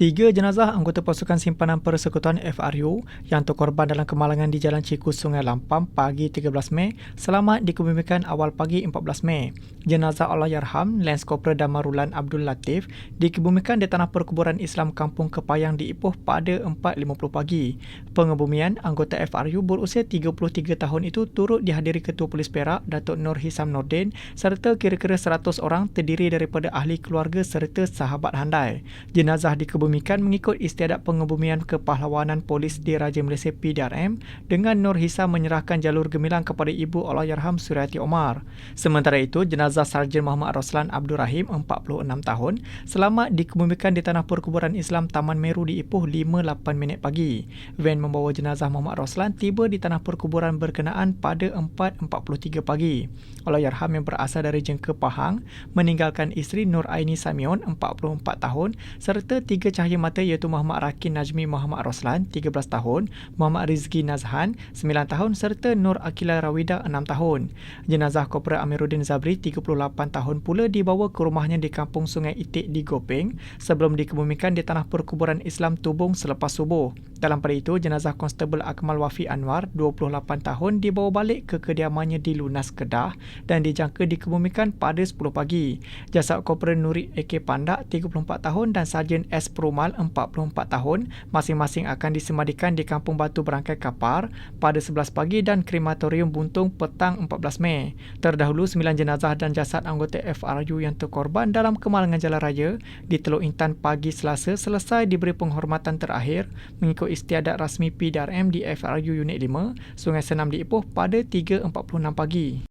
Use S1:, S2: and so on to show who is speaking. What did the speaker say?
S1: Tiga jenazah anggota pasukan simpanan persekutuan FRU yang terkorban dalam kemalangan di Jalan Cikus Sungai Lampam pagi 13 Mei selamat dikebumikan awal pagi 14 Mei. Jenazah Allahyarham Lance Corporal Damarulan Abdul Latif dikebumikan di tanah perkuburan Islam Kampung Kepayang di Ipoh pada 4.50 pagi. Pengebumian anggota FRU berusia 33 tahun itu turut dihadiri Ketua Polis Perak Datuk Nur Hisam Nordin serta kira-kira 100 orang terdiri daripada ahli keluarga serta sahabat handai. Jenazah dikebumikan dikebumikan mengikut istiadat pengebumian kepahlawanan polis di Raja Malaysia PDRM dengan Nur Hisa menyerahkan jalur gemilang kepada Ibu Allahyarham Suryati Omar. Sementara itu, jenazah Sarjan Muhammad Roslan Abdul Rahim, 46 tahun, selamat dikebumikan di Tanah Perkuburan Islam Taman Meru di Ipoh 5.8 minit pagi. Van membawa jenazah Muhammad Roslan tiba di Tanah Perkuburan berkenaan pada 4.43 pagi. Allahyarham yang berasal dari Jengke Pahang meninggalkan isteri Nur Aini Samion, 44 tahun serta tiga cahaya mata iaitu Muhammad Rakin Najmi Muhammad Roslan 13 tahun, Muhammad Rizki Nazhan 9 tahun serta Nur Akila Rawida 6 tahun. Jenazah Korporal Amiruddin Zabri 38 tahun pula dibawa ke rumahnya di Kampung Sungai Itik di Gopeng sebelum dikebumikan di Tanah Perkuburan Islam Tubung selepas subuh. Dalam pada itu, jenazah Konstebel Akmal Wafi Anwar 28 tahun dibawa balik ke kediamannya di Lunas Kedah dan dijangka dikebumikan pada 10 pagi. Jasad Korporal Nuri AK Pandak 34 tahun dan Sarjan S. Pro Rumal 44 tahun masing-masing akan disemadikan di Kampung Batu Berangkai Kapar pada 11 pagi dan krematorium Buntung petang 14 Mei. Terdahulu 9 jenazah dan jasad anggota FRU yang terkorban dalam kemalangan jalan raya di Teluk Intan pagi Selasa selesai diberi penghormatan terakhir mengikut istiadat rasmi PDRM di FRU Unit 5 Sungai Senam di Ipoh pada 3.46 pagi.